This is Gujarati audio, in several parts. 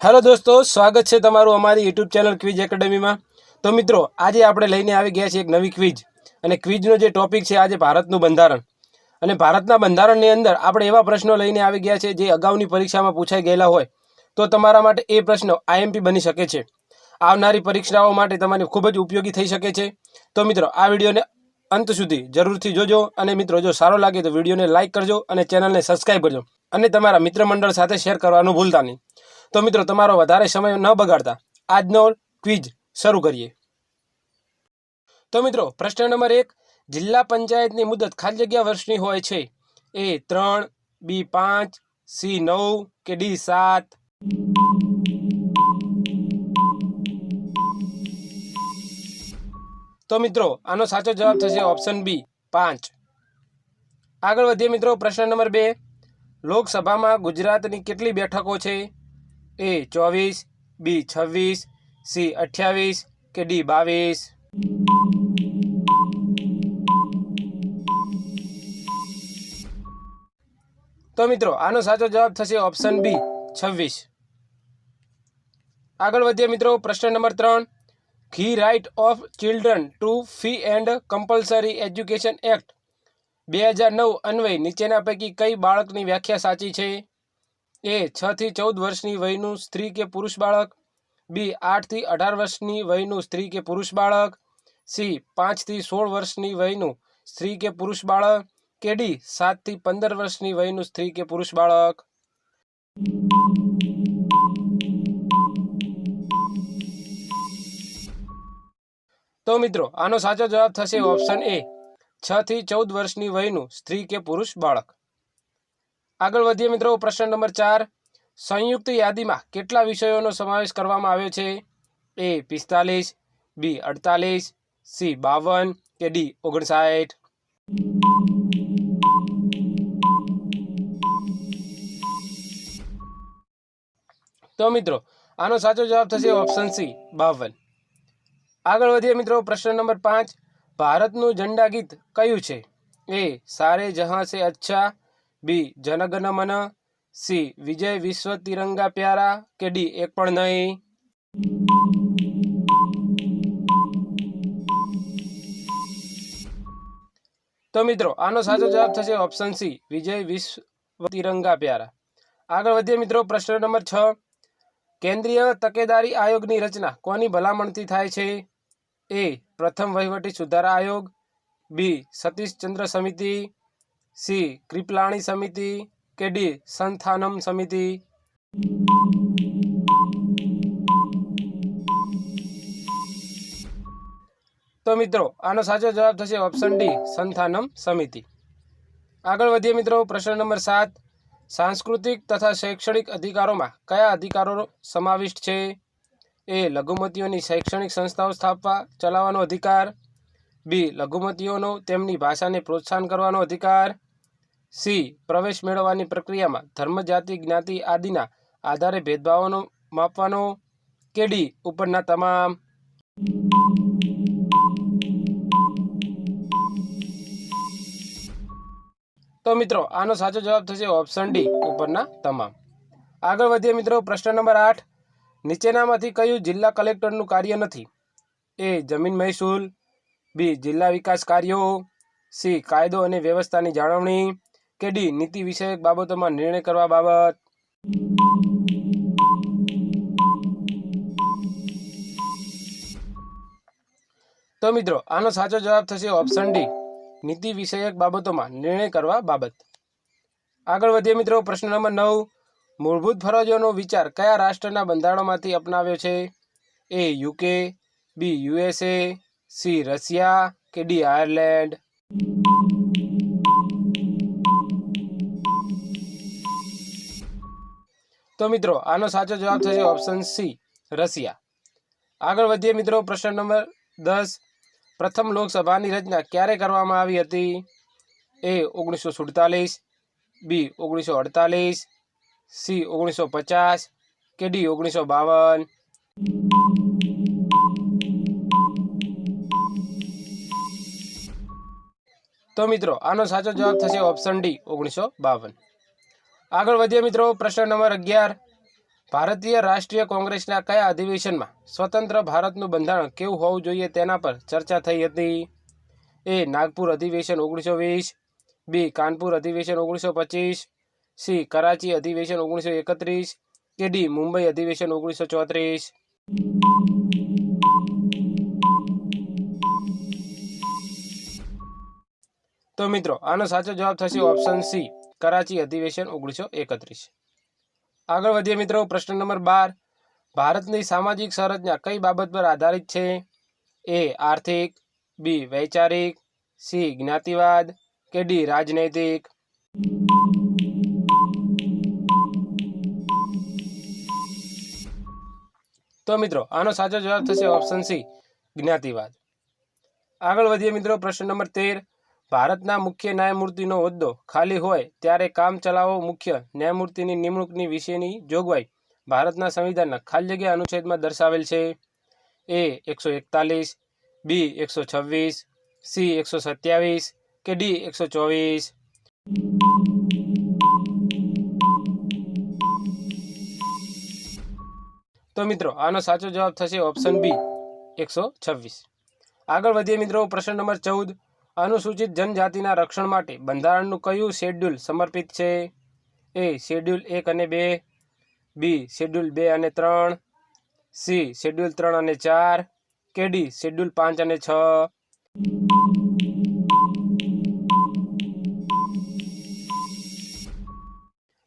હેલો દોસ્તો, સ્વાગત છે તમારું અમારી યુટ્યુબ ચેનલ ક્વિઝ એકેડમીમાં તો મિત્રો, આજે આપણે લઈને આવી ગયા છીએ એક નવી ક્વિઝ અને ક્વિઝનો જે ટોપિક છે, આજે ભારતનું બંધારણ. અને ભારતના બંધારણની અંદર આપણે એવા પ્રશ્નો લઈને આવી ગયા છે જે અગાઉની પરીક્ષામાં પૂછાઈ ગયેલા હોય. તો તમારા માટે એ પ્રશ્નો આઈએમપી બની શકે છે. આવનારી પરીક્ષાઓ માટે તમારે ખૂબ જ ઉપયોગી થઈ શકે છે. તો મિત્રો, આ વિડીયોને અંત સુધી જરૂરથી જોજો. અને મિત્રો, જો સારો લાગે તો વિડીયોને લાઇક કરજો અને ચેનલને સબસ્ક્રાઈબ કરજો. અને તમારા મિત્ર મંડળ સાથે શેર કરવાનું ભૂલતા નહીં. તો મિત્રો, તમારો વધારે સમય ન બગાડતા આજનો ક્વિઝ શરૂ કરીએ. તો મિત્રો, પ્રશ્ન નંબર એક, જિલ્લા પંચાયતની મુદત ખાલી જગ્યા વર્ષની હોય છે? એ ત્રણ, બી પાંચ, સી નવ કે ડી સાત? તો મિત્રો, આનો સાચો જવાબ થશે ઓપ્શન બી, પાંચ. આગળ વધીએ મિત્રો, પ્રશ્ન નંબર બે, લોકસભામાં ગુજરાતની કેટલી બેઠકો છે? એ ચોવીસ, બી છવ્વીસ, સી અઠ્યાવીસ કે ડી બાવીસ. તો મિત્રો, આનો સાચો જવાબ થશે ઓપ્શન બી, છવ્વીસ. આગળ વધીએ મિત્રો, પ્રશ્ન નંબર ત્રણ. The right of children to free and compulsory education act બે હજાર નવ અન્વય નીચેના પૈકી કઈ બાળકની વ્યાખ્યા સાચી છે? એ છ થી ચૌદ વર્ષની વયનું સ્ત્રી કે પુરુષ બાળક, બી આઠથી અઢાર વર્ષની વયનું સ્ત્રી કે પુરુષ બાળક, સી પાંચથી સોળ વર્ષની વયનું સ્ત્રી કે પુરુષ બાળક કે ડી સાતથી પંદર વર્ષની વયનું સ્ત્રી કે પુરુષ બાળક. તો મિત્રો, આનો સાચો જવાબ થશે ઓપ્શન એ. છ થી ચૌદ વર્ષની વયનું સ્ત્રી કે પુરુષ બાળક. આગળ વધીએ મિત્રો, પ્રશ્ન નંબર ચાર. સંયુક્ત યાદીમાં કેટલા વિષયોનો સમાવેશ કરવામાં આવ્યો છે? એ પિસ્તાલીસ, બી અડતાલીસ, સી બાવન કે ડી ઓગણસાઠ? તો મિત્રો, આનો સાચો જવાબ થશે ઓપ્શન સી, બાવન. આગળ વધીએ મિત્રો, પ્રશ્ન નંબર પાંચ. ભારતનું ઝંડા ગીત કયું છે? એ સારે જહાં સે અચ્છા બી. જનગણ મન સી. વિજય વિશ્વ તિરંગા પ્યારા કે ડી. એક પણ નહીં? તો મિત્રો, આનો સાચો જવાબ થશે ઓપ્શન સી વિજય વિશ્વ તિરંગા પ્યારા. આગળ વધીએ મિત્રો, પ્રશ્ન નંબર છ. કેન્દ્રીય તકેદારી આયોગની રચના કોની ભલામણથી થાય છે? એ. પ્રથમ વહીવટી સુધારા આયોગ. બી. સતીશચંદ્ર સમિતિ. સી. કૃપલાણી સમિતિ કે ડી. સંથાનમ સમિતિ? તો મિત્રો, આનો સાચો જવાબ થશે ઓપ્શન ડી, સંથાનમ સમિતિ. આગળ વધીએ મિત્રો, પ્રશ્ન નંબર સાત. સાંસ્કૃતિક તથા શૈક્ષણિક અધિકારોમાં કયા અધિકારો સમાવિષ્ટ છે? એ, લઘુમતીઓની શૈક્ષણિક સંસ્થાઓ સ્થાપવા, ચલાવવાનો અધિકાર. બી, લઘુમતીઓનો તેમની ભાષાને પ્રોત્સાહન કરવાનો અધિકાર. સી. પ્રવેશ મેળવવાની પ્રક્રિયામાં ધર્મ જાતિ જ્ઞાતિ આદિના આધારે ભેદભાવોનો માપવાનો કે ડી. ઉપરના તમામ તો મિત્રો, આનો સાચો જવાબ થશે ઓપ્શન ડી, ઉપરના તમામ. આગળ વધીએ મિત્રો, પ્રશ્ન નંબર આઠ. નીચેનામાંથી કયું જિલ્લા કલેક્ટરનું કાર્ય નથી? એ. જમીન મહેસૂલ. બી. જિલ્લા વિકાસ કાર્યો. સી. કાયદો અને વ્યવસ્થાની જાળવણી. કે ડી નીતિ વિષયક બાબતોમાં નિર્ણય કરવા બાબત? તો મિત્રો, આનો સાચો જવાબ થશે ઓપ્શન ડી નીતિ વિષયક બાબતોમાં નિર્ણય કરવા બાબત. આગળ વધીએ મિત્રો, પ્રશ્ન નંબર નવ. મૂળભૂત ફરજોનો વિચાર કયા રાષ્ટ્રના બંધારણોમાંથી અપનાવ્યો છે? A UK B USA C Russia કે ડી આયર્લેન્ડ તો મિત્રો, આનો સાચો જવાબ થશે ઓપ્શન સી રશિયા. આગળ વધીએ મિત્રો, પ્રશ્ન નંબર દસ. પ્રથમ લોકસભાની રચના ક્યારે કરવામાં આવી હતી? એ, ઓગણીસો સુડતાલીસ. બી, ઓગણીસો અડતાલીસ. સી, ઓગણીસો પચાસ. કે, ડી, ઓગણીસો બાવન. તો મિત્રો, આનો સાચો જવાબ થશે ઓપ્શન ડી ઓગણીસો બાવન. આગળ વધીએ મિત્રો, પ્રશ્ન નંબર અગિયાર. ભારતીય રાષ્ટ્રીય કોંગ્રેસના કયા અધિવેશનમાં સ્વતંત્ર ભારતનું બંધારણ કેવું હોવું જોઈએ તેના પર ચર્ચા થઈ હતી? એ, નાગપુર અધિવેશન ઓગણીસો વીસ. બી, કાનપુર અધિવેશન ઓગણીસો પચીસ. સી, કરાચી અધિવેશન ઓગણીસો એકત્રીસ. કે, ડી, મુંબઈ અધિવેશન ઓગણીસો ચોત્રીસ. તો મિત્રો, આનો સાચો જવાબ થશે ઓપ્શન સી. કરાચી અધિવેશન ઓગણીસો એકત્રીસ. આગળ વધીએ મિત્રો, પ્રશ્ન નંબર બાર. ભારતની સામાજિક સંરચના કઈ બાબત પર આધારિત છે? એ. આર્થિક, બી. વૈચારિક, સી. જ્ઞાતિવાદ, કે ડી. રાજનૈતિક? તો મિત્રો, આનો સાચો જવાબ થશે ઓપ્શન સી, જ્ઞાતિવાદ. આગળ વધીએ મિત્રો, પ્રશ્ન નંબર તેર. ભારતના મુખ્ય ન્યાયમૂર્તિનો હોદ્દો ખાલી હોય ત્યારે કામ ચલાવો મુખ્ય ન્યાયમૂર્તિની નિમણૂકની વિશેની જોગવાઈ ભારતના સંવિધાનના ખાલી જગ્યા અનુચ્છેદમાં દર્શાવેલ છે. એ એકસો એકતાલીસ, બી એકસો છવ્વીસ, સી એકસો સત્યાવીસ કે ડી એકસો ચોવીસ. તો મિત્રો, આનો સાચો જવાબ થશે ઓપ્શન બી એકસો છવ્વીસ. આગળ વધીએ મિત્રો, પ્રશ્ન નંબર ચૌદ. અનુસૂચિત જનજાતિના રક્ષણ માટે બંધારણનું કયું શેડ્યુલ સમર્પિત છે? એ શેડ્યુલ એક અને બે. બી શેડ્યુલ બે અને ત્રણ. સી શેડ્યુલ ત્રણ અને ચાર. કે ડી શેડ્યુલ પાંચ અને છ.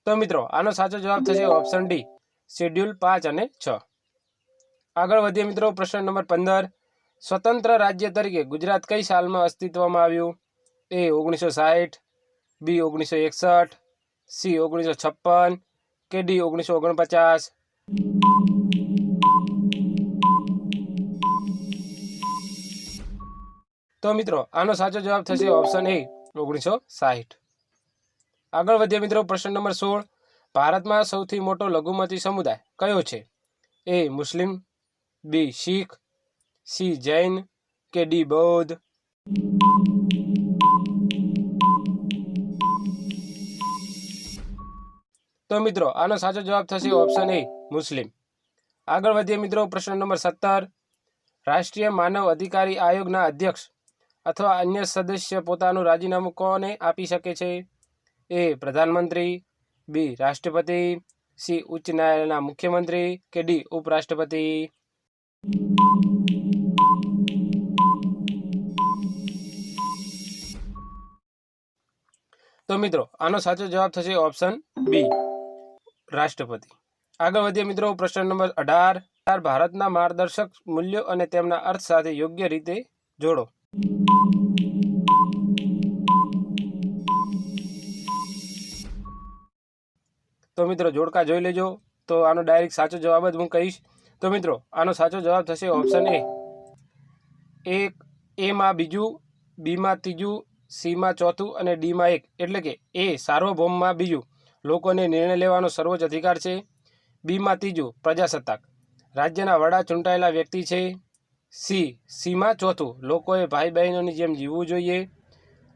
તો મિત્રો, આનો સાચો જવાબ થશે ઓપ્શન ડી. શેડ્યુલ પાંચ અને છ. આગળ વધીએ મિત્રો, પ્રશ્ન નંબર પંદર. સ્વતંત્ર રાજ્ય તરીકે ગુજરાત કઈ સાલમાં અસ્તિત્વમાં આવ્યું? એ ઓગણીસો સાહીઠ બી ઓગણીસો એકસઠ સી ઓગણીસો છપ્પન કે ડી ઓગણીસો ઓગણપચાસ તો મિત્રો, આનો સાચો જવાબ થશે ઓપ્શન એ ઓગણીસો સાઠ આગળ વધીએ મિત્રો પ્રશ્ન નંબર સોળ. ભારતમાં સૌથી મોટો લઘુમતી સમુદાય કયો છે? એ મુસ્લિમ બી શીખ સી જૈન કે ડી બૌદ્ધ? તો મિત્રો, આનો સાચો જવાબ થશે ઓપ્શન એ મુસ્લિમ. આગળ વધીએ મિત્રો, પ્રશ્ન નંબર સત્તર. રાષ્ટ્રીય માનવ અધિકારી આયોગના અધ્યક્ષ અથવા અન્ય સદસ્ય પોતાનું રાજીનામું કોને આપી શકે છે? એ પ્રધાનમંત્રી, બી રાષ્ટ્રપતિ, સી ઉચ્ચ ન્યાયાલયના મુખ્યમંત્રી કે ડી ઉપરાષ્ટ્રપતિ? તો મિત્રો, આનો સાચો જવાબ થશે ઓપ્શન બી રાષ્ટ્રપતિ. આગળ વધીએ મિત્રો, પ્રશ્ન નંબર અઢાર. ભારતના માર્ગદર્શક મૂલ્યો અને તેમના અર્થ સાથે યોગ્ય રીતે જોડો. તો મિત્રો, જોડકા જોઈ લેજો. તો આનો ડાયરેક્ટ સાચો જવાબ જ હું કહીશ. તો મિત્રો, આનો સાચો જવાબ થશે ઓપ્શન એ એક, એમાં બીજું, બીમાં ત્રીજું સીમાં ચોથું અને ડીમાં એક. એટલે કે એ સાર્વભૌમમાં બીજું. લોકોને નિર્ણય લેવાનો સર્વોચ્ચ અધિકાર છે. બીમાં ત્રીજું, પ્રજાસત્તાક. રાજ્યના વડા ચૂંટાયેલા વ્યક્તિ છે. સી, સીમાં ચોથું. લોકોએ ભાઈ બહેનોની જેમ જીવવું જોઈએ.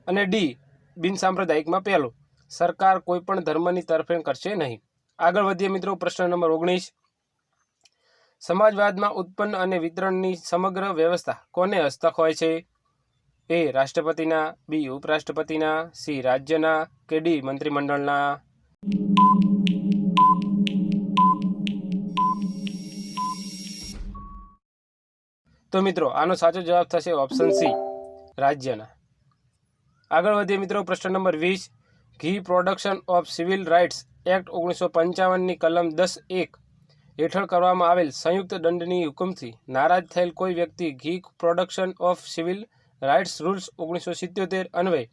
અને ડી બિનસાંપ્રદાયિકમાં પહેલું. સરકાર કોઈપણ ધર્મની તરફેણ કરશે નહીં. આગળ વધીએ મિત્રો પ્રશ્ન નંબર ઓગણીસ. સમાજવાદમાં ઉત્પન્ન અને વિતરણની સમગ્ર વ્યવસ્થા કોને હસ્તક હોય છે? એ રાષ્ટ્રપતિના, બી ઉપરાષ્ટ્રપતિના, સી રાજ્યના કે ડી મંત્રીમંડળના. તો મિત્રો, આનો સાચો જવાબ થશે ઓપ્શન સી રાજ્યના. આગળ વધીએ મિત્રો, પ્રશ્ન નંબર વીસ. The protection of civil rights act ઓગણીસો પંચાવનની કલમ દસ એક હેઠળ કરવામાં આવેલ સંયુક્ત દંડની હુકમથી નારાજ થયેલ કોઈ વ્યક્તિ the protection of civil rights rules ઓગણીસો સિત્યોતેર અન્વયે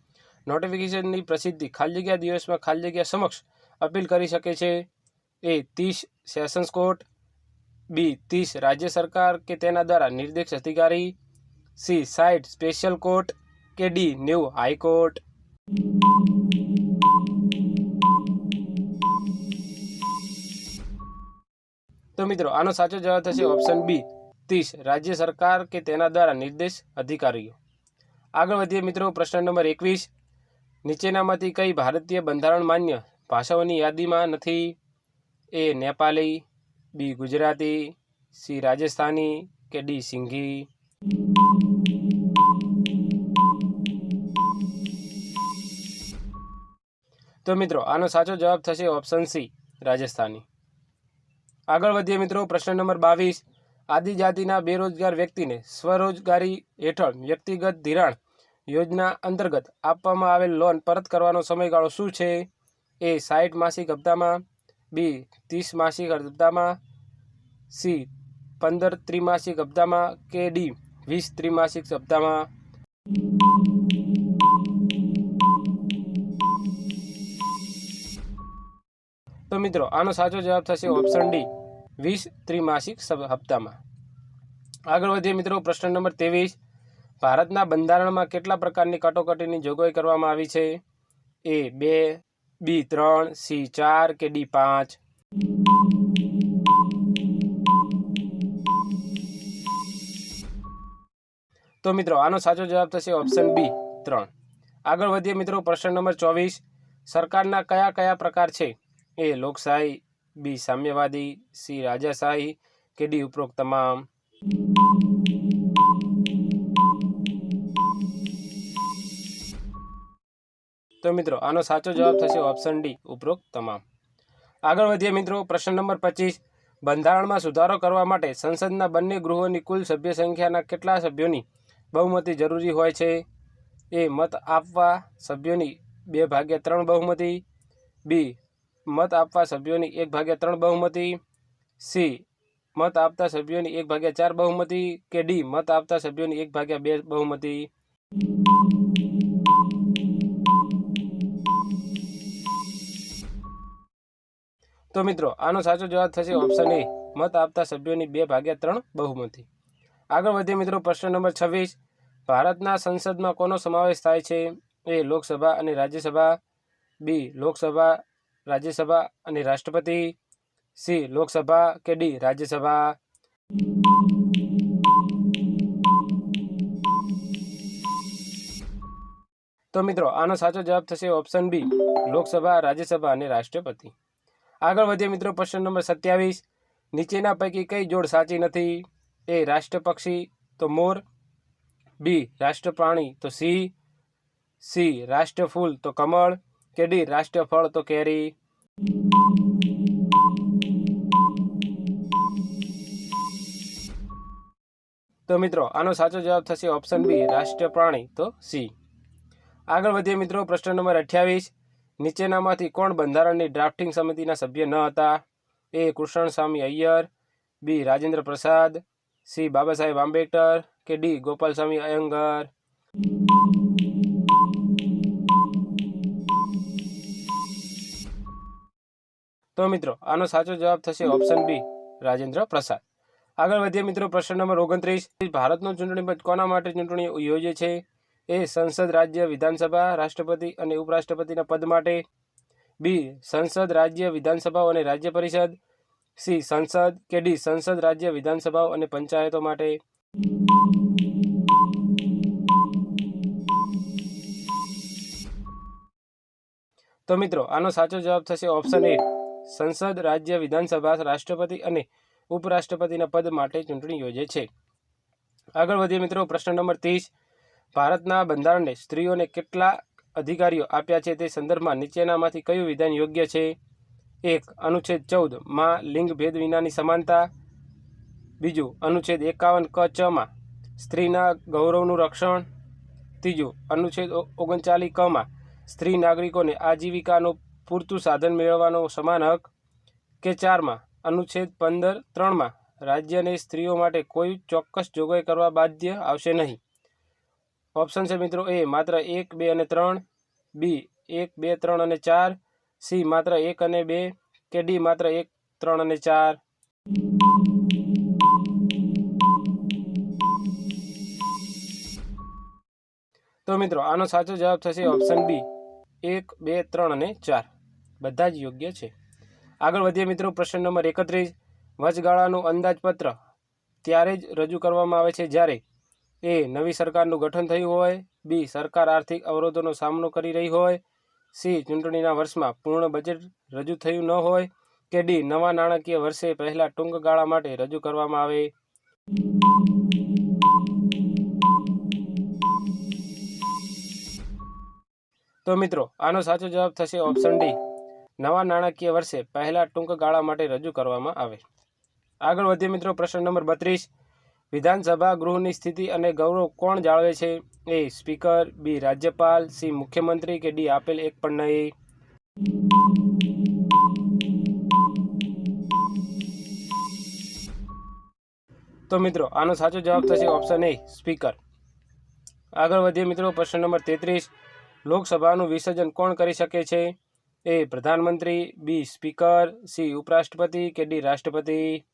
નોટિફિકેશનની પ્રસિદ્ધિ ખાલી જગ્યા, દિવસમાં ખાલી જગ્યા સમક્ષ અપીલ કરી શકે છે. એ ત્રીસ સેશન્સ કોર્ટ, બી ત્રીસ રાજ્ય સરકાર કે તેના દ્વારા નિર્દેશ અધિકારી, સી સાઇટ સ્પેશિયલ કોર્ટ કે ડી ન્યૂ હાઈકોર્ટ. તો મિત્રો, આનો સાચો જવાબ થશે ઓપ્શન બી, ત્રીસ રાજ્ય સરકાર કે તેના દ્વારા નિર્દેશ અધિકારીઓ. આગળ વધીએ મિત્રો, પ્રશ્ન નંબર એકવીસ. નીચેનામાંથી કઈ ભારતીય બંધારણ માન્ય ભાષાઓની યાદીમાં નથી? A Nepali B Gujarati, C Rajasthani કે ડી સિંઘી? તો મિત્રો, આનો સાચો જવાબ થશે ઓપ્શન સી, રાજસ્થાની. આગળ વધીએ મિત્રો, પ્રશ્ન નંબર બાવીસ. આદિજાતિના બેરોજગાર વ્યક્તિને સ્વરોજગારી હેઠળ વ્યક્તિગત ધિરાણ યોજના અંતર્ગત આપવામાં આવેલ લોન પરત કરવાનો સમયગાળો શું છે? એ સાઠ માસિક હપ્તામાં, બી ત્રીસ માસિક હપ્તામાં, સી પંદર ત્રિમાસિક હપ્તામાં કે ડી વીસ ત્રિમાસિક હપ્તામાં? તો મિત્રો, આનો સાચો જવાબ થશે ઓપ્શન ડી. વીસ ત્રિમાસિક હપ્તામાં. આગળ વધીએ મિત્રો, પ્રશ્ન નંબર ત્રેવીસ. ભારતના બંધારણમાં કેટલા પ્રકારની કટોકટીની જોગવાઈ કરવામાં આવી છે? એ, બે, બી, ત્રણ, સી, ચાર કે ડી, પાંચ? તો મિત્રો, આનો સાચો જવાબ થશે ઓપ્શન બી, ત્રણ. આગળ વધીએ મિત્રો, પ્રશ્ન નંબર ચોવીસ. સરકારના કયા કયા પ્રકાર છે? એ, લોકશાહી બી સામ્યવાદી સી રાજાશાહી કે ડી ઉપરોક્ત તમામ. તો મિત્રો, આનો સાચો જવાબ થશે ઓપ્શન ડી, ઉપરોક્ત તમામ. આગળ વધીએ મિત્રો, પ્રશ્ન નંબર પચીસ. બંધારણમાં સુધારો કરવા માટે સંસદના બંને ગૃહોની કુલ સભ્ય સંખ્યાના કેટલા સભ્યોની બહુમતી જરૂરી હોય છે? એ મત આપવા સભ્યોની બે ભાગ્યા ત્રણ બહુમતી, બી મત આપવા સભ્યોની એક ભાગ્યા ત્રણ બહુમતી, સી, મત આપતા સભ્યોની એક ભાગ્યા ચાર બહુમતી કે ડી, મત આપતા સભ્યોની એક ભાગ્યા બે બહુમતી. તો મિત્રો, આનો સાચો જવાબ થશે ઓપ્શન એ, મત આપતા સભ્યોની બે ભાગ્યા ત્રણ બહુમતી. આગળ વધીએ મિત્રો, પ્રશ્ન નંબર છવ્વીસ. ભારતના સંસદમાં કોનો સમાવેશ થાય છે? એ લોકસભા અને રાજ્યસભા, બી, લોકસભા રાજ્યસભા અને રાષ્ટ્રપતિ સી લોકસભા કે ડી રાજ્યસભા? તો મિત્રો, આનો સાચો જવાબ થશે ઓપ્શન બી લોકસભા, રાજ્યસભા અને રાષ્ટ્રપતિ. આગળ વધીએ મિત્રો, પ્રશ્ન નંબર સત્યાવીસ. નીચેના પૈકી કઈ જોડ સાચી નથી? એ રાષ્ટ્રપક્ષી, તો મોર. બી રાષ્ટ્રપ્રાણી, તો સિંહ. સી રાષ્ટ્રફૂલ, તો કમળ. કે ડી, રાષ્ટ્રફળ, તો કેરી. તો મિત્રો, આનો સાચો જવાબ થશે ઓપ્શન બી રાષ્ટ્રીય પ્રાણી. તો સી આગળ વધીએ મિત્રો, પ્રશ્ન નંબર અઠ્યાવીસ. નીચેનામાંથી કોણ બંધારણની ડ્રાફ્ટિંગ સમિતિના સભ્ય ન હતા? એ કૃષ્ણસ્વામી અય્યર. બી રાજેન્દ્ર પ્રસાદ. સી બાબા સાહેબ આંબેડકર. કે ડી ગોપાલસ્વામી અયંગર તો મિત્રો, આનો સાચો જવાબ થશે ઓપ્શન બી રાજેન્દ્ર પ્રસાદ. આગળ વધીએ મિત્રો, પ્રશ્ન નંબર ઓગણત્રીસ. ભારતનું ચૂંટણી પંચ કોના માટે ચૂંટણી યોજે છે? એ સંસદ, રાજ્ય, વિધાનસભા, રાષ્ટ્રપતિ અને ઉપરાષ્ટ્રપતિના પદ માટે. બી સંસદ, રાજ્ય વિધાનસભાઓ અને રાજ્ય પરિષદ. સી સંસદ કે ડી સંસદ, રાજ્ય વિધાનસભાઓ અને પંચાયતો માટે. તો મિત્રો, આનો સાચો જવાબ થશે ઓપ્શન એ સંસદ, રાજ્ય, વિધાનસભા, રાષ્ટ્રપતિ અને ઉપરાષ્ટ્રપતિના પદ માટે ચૂંટણી યોજે છે. આગળ વધીએ મિત્રો, પ્રશ્ન નંબર ત્રીસ. ભારતના બંધારણને સ્ત્રીઓને કેટલા અધિકારીઓ આપ્યા છે તે સંદર્ભમાં નીચેનામાંથી કયું વિધાન યોગ્ય છે? એક, અનુચ્છેદ ચૌદ, માં લિંગ ભેદ વિનાની સમાનતા. બીજું, અનુચ્છેદ એકાવન, ક ચમાં સ્ત્રીના ગૌરવનું રક્ષણ. ત્રીજું, અનુચ્છેદ ઓગણચાલીસ કમાં સ્ત્રી નાગરિકોને આજીવિકાનું પૂરતું સાધન મેળવવાનો સમાન હક કે ચારમાં? અનુચ્છેદ પંદર ત્રણમાં, રાજ્યની સ્ત્રીઓ માટે કોઈ ચોક્કસ જોગવાઈ કરવા બાધ્ય આવશે નહીં. ઓપ્શન છે મિત્રો એ, માત્ર એક, બે અને ત્રણ. બી, એક, બે, ત્રણ અને ચાર. સી, માત્ર એક અને બે. કે ડી, માત્ર એક, ત્રણ અને ચાર. તો મિત્રો આનો સાચો જવાબ થશે ઓપ્શન બી, એક, બે, ત્રણ અને ચાર. બધા જ યોગ્ય છે. આગળ વધીએ મિત્રો, પ્રશ્ન નંબર એકત્રીસ. વચગાળાનું અંદાજપત્ર ત્યારે જ રજૂ કરવામાં આવે છે જ્યારે એ નવી સરકારનું ગઠન થયું હોય, બી સરકાર આર્થિક અવરોધોનો સામનો કરી રહી હોય, સી ચૂંટણીના વર્ષમાં પૂર્ણ બજેટ રજૂ થયું ન હોય કે ડી નવા નાણાકીય વર્ષે પહેલાં ટૂંક ગાળા માટે રજૂ કરવામાં આવે. તો મિત્રો, આનો સાચો જવાબ થશે ઓપ્શન ડી. નવા નાણાકીય વર્ષે પહેલા ટૂંક ગાળા માટે રજૂ કરવામાં આવે. આગળ વધીએ મિત્રો પ્રશ્ન નંબર બત્રીસ. વિધાનસભા ગૃહની સ્થિતિ અને ગૌરવ કોણ જાળવે છે? એ સ્પીકર બી રાજ્યપાલ, સી મુખ્યમંત્રી કે ડી આપેલ એક પણ નહીં? તો મિત્રો, આનો સાચો જવાબ થશે ઓપ્શન એ, સ્પીકર. આગળ વધીએ મિત્રો પ્રશ્ન નંબર તેત્રીસ. લોકસભાનું વિસર્જન કોણ કરી શકે છે? એ પ્રધાનમંત્રી, બી સ્પીકર, સી ઉપરાષ્ટ્રપતિ કે ડી રાષ્ટ્રપતિ?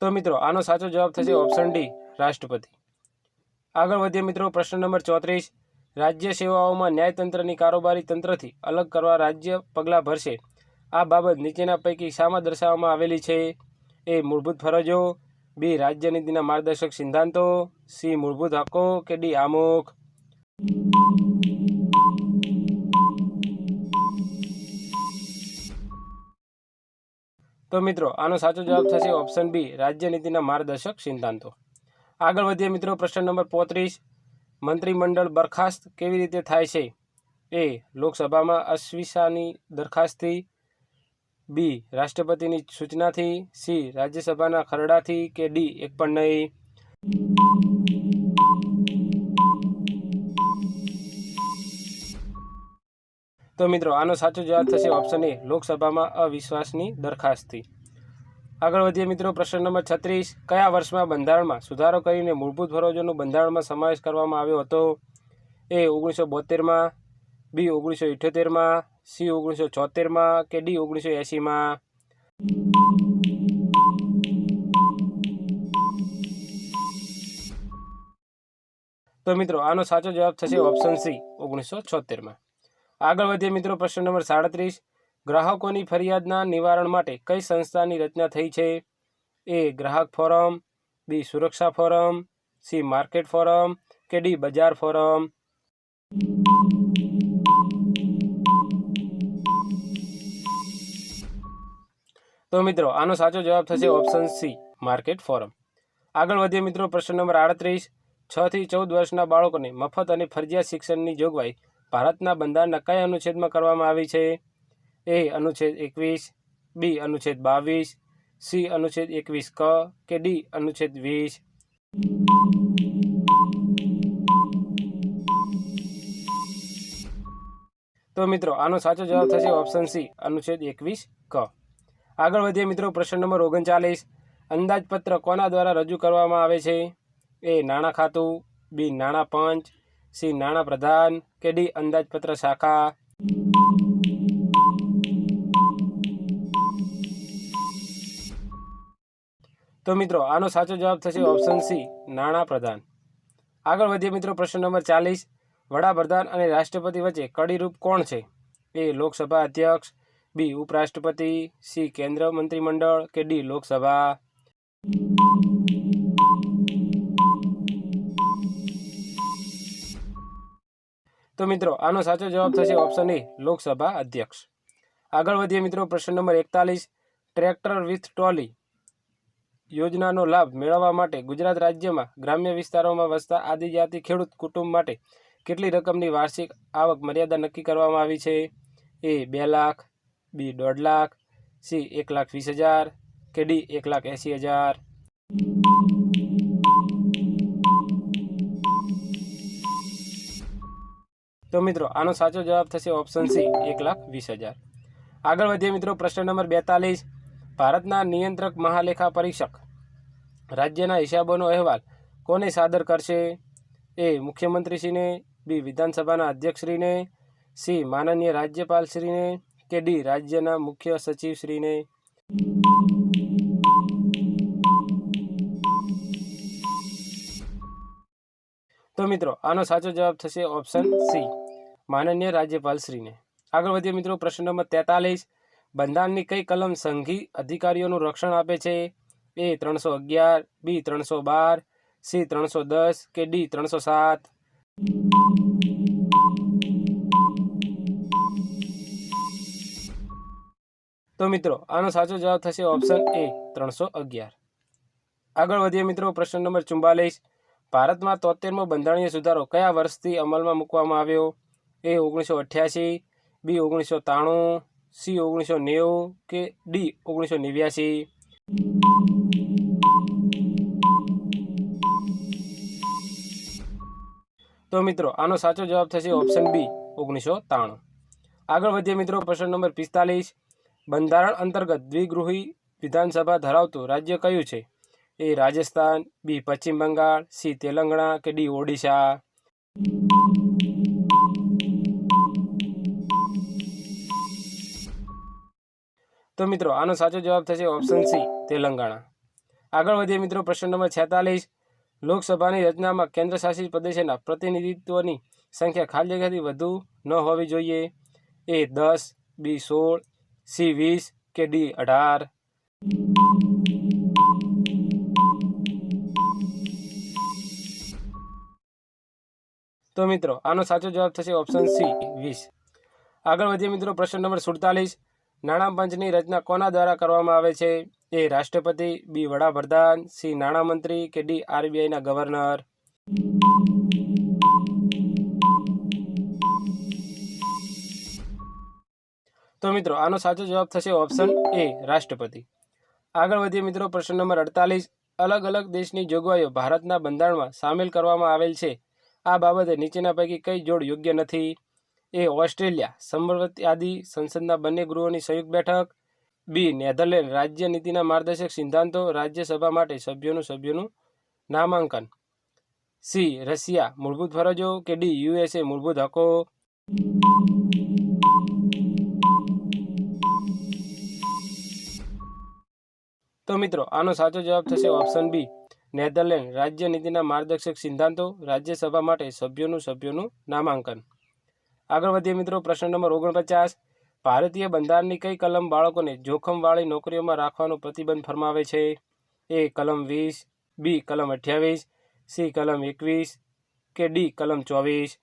તો મિત્રો, આનો સાચો જવાબ થશે ઓપ્શન ડી, રાષ્ટ્રપતિ. આગળ વધીએ મિત્રો, પ્રશ્ન નંબર ચોત્રીસ. રાજ્ય સેવાઓમાં ન્યાયતંત્રની કારોબારી તંત્રથી અલગ કરવા રાજ્ય પગલાં ભરશે. આ બાબત નીચેના પૈકી શામાં દર્શાવવામાં આવેલી છે. એ મૂળભૂત ફરજો. બી રાજ્ય નીતિના માર્ગદર્શક સિદ્ધાંતો, સી મૂળભૂત હકો કે ડી આમુખ? તો મિત્રો, આનો સાચો જવાબ થશે ઓપ્શન બી રાજ્ય નીતિના માર્ગદર્શક સિદ્ધાંતો. આગળ વધીએ મિત્રો, પ્રશ્ન નંબર પોત્રીસ. મંત્રીમંડળ બરખાસ્ત કેવી રીતે થાય છે? એ, લોકસભામાં અશ્વિસાની દરખાસ્તથી બી. રાષ્ટ્રપતિની સૂચનાથી, સી. રાજ્યસભાના ખરડાથી કે ડી. એક પણ નહીં. તો મિત્રો, આનો સાચો જવાબ થશે ઓપ્શન એ, લોકસભામાં અવિશ્વાસની દરખાસ્તથી. આગળ વધીએ મિત્રો, પ્રશ્ન નંબર છત્રીસ. કયા વર્ષમાં બંધારણમાં સુધારો કરીને મૂળભૂત ફરજોનો બંધારણમાં સમાવેશ કરવામાં આવ્યો હતો? એ ઓગણીસો બોતેરમાં બી ઓગણીસો ઇઠ્યોતેરમાં, સી ઓગણીસો છોતેરમાં કે ડી ઓગણીસો એંસીમાં તો મિત્રો, આનો સાચો જવાબ થશે ઓપ્શન સી, ઓગણીસો છોતેરમાં આગળ વધીએ મિત્રો, પ્રશ્ન નંબર સાડત્રીસ. ગ્રાહકોની ફરિયાદના નિવારણ માટે કઈ સંસ્થાની રચના થઈ છે? એ, ગ્રાહક ફોરમ, બી, સુરક્ષા ફોરમ, સી, માર્કેટ ફોરમ કે ડી, બજાર ફોરમ? તો મિત્રો, આનો સાચો જવાબ થશે ઓપ્શન સી માર્કેટ ફોરમ આગળ વધીએ મિત્રો, પ્રશ્ન નંબર આડત્રીસ. છ થી ચૌદ વર્ષના બાળકોને મફત અને ફરજિયાત શિક્ષણની જોગવાઈ ભારતના બંધારણના કયા અનુચ્છેદમાં કરવામાં આવી છે? એ અનુચ્છેદ એકવીસ. બી અનુચ્છેદ બાવીસ. સી અનુચ્છેદ એકવીસ ક કે ડી અનુચ્છેદ વીસ. તો મિત્રો, આનો સાચો જવાબ થશે ઓપ્શન સી અનુચ્છેદ એકવીસ ક. આગળ વધીએ મિત્રો, પ્રશ્ન નંબર ઓગણચાલીસ. અંદાજપત્ર કોના દ્વારા રજૂ કરવામાં આવે છે? એ, નાણાં ખાતું, બી, નાણાં પંચ, સી, નાણાં પ્રધાન કે ડી, અંદાજપત્ર શાખા? તો મિત્રો, આનો સાચો જવાબ થશે ઓપ્શન સી નાણાં પ્રધાન. આગળ વધીએ મિત્રો, પ્રશ્ન નંબર ચાલીસ. વડાપ્રધાન અને રાષ્ટ્રપતિ વચ્ચે કડીરૂપ કોણ છે? એ લોકસભા અધ્યક્ષ, બી ઉપરાષ્ટ્રપતિ, સી કેન્દ્ર મંત્રીમંડળ કે ડી લોકસભા? તો મિત્રો, આનો સાચો જવાબ થશે ઓપ્શન એ લોકસભા અધ્યક્ષ. આગળ વધીએ મિત્રો, પ્રશ્ન નંબર એકતાલીસ. ટ્રેક્ટર વિથ ટ્રોલી યોજનાનો લાભ મેળવવા માટે ગુજરાત રાજ્યમાં ગ્રામ્ય વિસ્તારોમાં વસતા આદિજાતિ ખેડૂત કુટુંબ માટે કેટલી રકમની વાર્ષિક આવક મર્યાદા નક્કી કરવામાં આવી છે? એ બે લાખ, બી દોઢ લાખ, સી એક લાખ વીસ હજાર કે ડી એક લાખ એંસી હજાર? તો મિત્રો, આનો સાચો જવાબ થશે ઓપ્શન સી, એક લાખ વીસ હજાર. આગળ વધીએ મિત્રો, પ્રશ્ન નંબર બેતાલીસ. ભારતના નિયંત્રક મહાલેખા પરીક્ષક રાજ્યના હિસાબોનો અહેવાલ કોને સાદર કરશે? એ મુખ્યમંત્રીશ્રીને બી વિધાનસભાના અધ્યક્ષશ્રીને, સી માનનીય રાજ્યપાલશ્રીને કે ડી રાજ્યના મુખ્ય સચિવશ્રીને. તો મિત્રો, આનો સાચો જવાબ થશે ઓપ્શન સી, માનનીય રાજ્યપાલશ્રીને. આગળ વધીએ મિત્રો, પ્રશ્ન નંબર તેતાલીસ, બંધારણની કઈ કલમ સંઘી અધિકારીઓનું રક્ષણ આપે છે? એ ત્રણસો અગિયાર, બી ત્રણસો બાર, સી ત્રણસો દસ, કે ડી ત્રણસો સાત? તો મિત્રો, આનો સાચો જવાબ થશે ઓપ્શન એ ત્રણસો અગિયાર. આગળ વધીએ મિત્રો, પ્રશ્ન નંબર ચુમ્બાલીસ ભારતમાં તોતેરમો બંધારણીય સુધારો કયા વર્ષથી અમલમાં મૂકવામાં આવ્યો? એ ઓગણીસો અઠ્યાસી બી ઓગણીસો ત્રાણું સી ઓગણીસો નેવું કે ડી ઓગણીસો નેવ્યાસી? તો મિત્રો, આનો સાચો જવાબ થશે ઓપ્શન બી ઓગણીસો ત્રાણું. આગળ વધીએ મિત્રો, પ્રશ્ન નંબર પિસ્તાલીસ. બંધારણ અંતર્ગત દ્વિગૃહી વિધાનસભા ધરાવતું રાજ્ય કયું છે? એ રાજસ્થાન બી પશ્ચિમ બંગાળ સી તેલંગણા કે ડી ઓડિશા? તો મિત્રો, આનો સાચો જવાબ થશે ઓપ્શન સી તેલંગાણા. આગળ વધીએ મિત્રો, પ્રશ્ન નંબર છેતાલીસ. લોકસભાની રચનામાં કેન્દ્ર શાસિત પ્રદેશોના પ્રતિનિધિત્વની સંખ્યા ખાલી જગ્યાથી વધુ ન હોવી જોઈએ. એ દસ, બી સોળ, સી વીસ કે ડી અઢાર. તો મિત્રો, આનો સાચો જવાબ થશે ઓપ્શન સી, વીસ. આગળ વધીએ મિત્રો, પ્રશ્ન નંબર સુડતાલીસ. નાણાં પંચની રચના કોના દ્વારા કરવામાં આવે છે? એ રાષ્ટ્રપતિ બી વડાપ્રધાન, સી નાણામંત્રી કે ડી આરબીઆઈના ગવર્નર. તો મિત્રો, આનો સાચો જવાબ થશે ઓપ્શન એ, રાષ્ટ્રપતિ. આગળ વધીએ મિત્રો, પ્રશ્ન નંબર અડતાલીસ. અલગ અલગ દેશની જોગવાઈઓ ભારતના બંધારણમાં સામેલ કરવામાં આવેલ છે. આ બાબતે નીચેના પૈકી કઈ જોડ યોગ્ય નથી? એ ઓસ્ટ્રેલિયા સંભવત યાદી, સંસદના બંને ગૃહોની સંયુક્ત બેઠક બી, નેધરલેન્ડ રાજ્ય નીતિના માર્ગદર્શક સિદ્ધાંતો રાજ્યસભા માટે સભ્યોનું સભ્યોનું નામાંકન. સી, રશિયા, મૂળભૂત ફરજો કે ડી, યુએસએ, મૂળભૂત હકો? તો મિત્રો, આનો સાચો જવાબ થશે ઓપ્શન બી, નેધરલેન્ડ રાજ્ય નીતિના માર્ગદર્શક સિદ્ધાંતો રાજ્યસભા માટે સભ્યોનું સભ્યોનું નામાંકન. આગળ વધીએ મિત્રો, પ્રશ્ન નંબર ઓગણપચાસ. ભારતીય બંધારણની કઈ કલમ બાળકોને જોખમવાળી નોકરીઓમાં રાખવાનો પ્રતિબંધ ફરમાવે છે? એ કલમ વીસ, બી કલમ અઠ્યાવીસ, સી કલમ એકવીસ કે ડી કલમ ચોવીસ?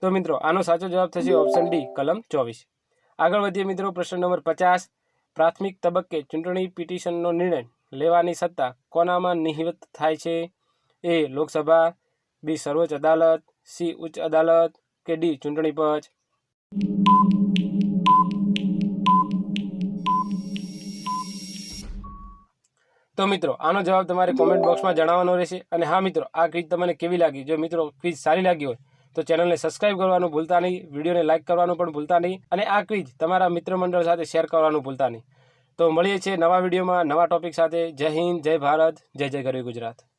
તો મિત્રો, આનો સાચો જવાબ થશે ઓપ્શન ડી, કલમ ચોવીસ. આગળ વધીએ મિત્રો, પ્રશ્ન નંબર પચાસ. પ્રાથમિક તબક્કે ચૂંટણી પિટિશનનો નિર્ણય લેવાની સત્તા કોનામાં નિહિત થાય છે? એ લોકસભા બી સર્વોચ્ચ અદાલત, સી ઉચ્ચ અદાલત કે ડી ચૂંટણી પંચ? તો મિત્રો, આનો જવાબ તમારે કોમેન્ટ બોક્સમાં જણાવવાનો રહેશે અને હા મિત્રો, આ ક્વિઝ તમને કેવી લાગી? જો મિત્રો ક્વિઝ સારી લાગી હોય, તો ચેનલને સબસ્ક્રાઇબ કરવાનું ભૂલતા નહીં વિડીયોને લાઇક કરવાનું પણ ભૂલતા નહીં અને આ ક્વિઝ તમારા મિત્ર મંડળ સાથે શેર કરવાનું ભૂલતા નહીં. તો મળીએ છીએ નવા વિડીયોમાં નવા ટોપિક સાથે. જય હિન્દ, જય ભારત, જય જય ગરવી ગુજરાત.